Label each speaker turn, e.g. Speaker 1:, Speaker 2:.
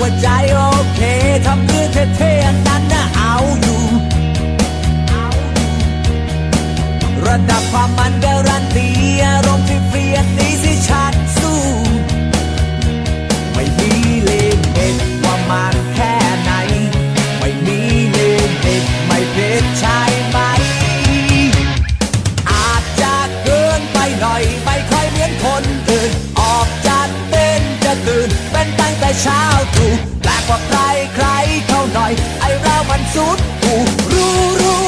Speaker 1: ว่าใจโอเคทำเพื่อเท่ๆนั้นนะเอาอยู่ ระดับความมันการันตีอารมณ์ที่เปลี่ยนนี้สิฉันสู้ ไม่มีเลขเห็ดว่ามันแค่ไหน ไม่มีเลขเห็ดไม่เพชรใช่ไหม อาจจะเกินไปหน่อย หน่อย ไอเรามันสุดกูรู้รู้